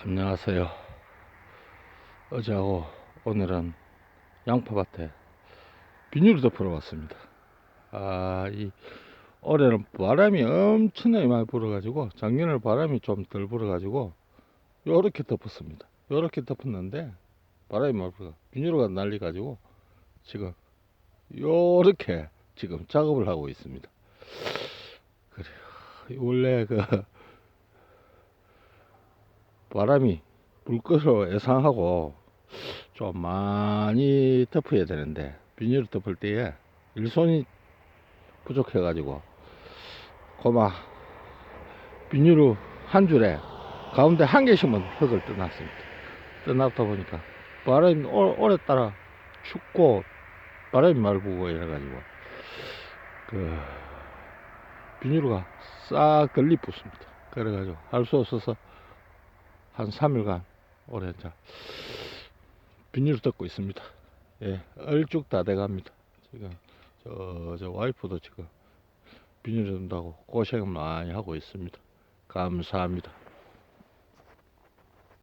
안녕하세요. 어제하고 오늘은 양파밭에 비닐을 덮으러 왔습니다. 아, 이 올해는 바람이 엄청나게 많이 불어 가지고 작년에 바람이 좀 덜 불어 가지고 요렇게 덮었습니다. 요렇게 덮었는데 바람이 많이 불어 비닐가 날려가지고 지금 요렇게 지금 작업을 하고 있습니다. 그래요. 원래 그 바람이 불 것으로 예상하고 좀 많이 덮어야 되는데 비닐을 덮을 때에 일손이 부족해 가지고 고마 비닐을 한 줄에 가운데 한 개씩만 흙을 떠났습니다. 떠났다 보니까 바람이 올- 올해 따라 춥고 바람이 불고 이래가지고 그 비닐가 싹 걸리 붙습니다. 그래가지고 할 수 없어서 한 3일간 올해 자 비닐을 덮고 있습니다. 예, 얼쭉 다 돼갑니다. 지금 저, 저 와이프도 지금 비닐 덮는다고 고생 많이 하고 있습니다. 감사합니다.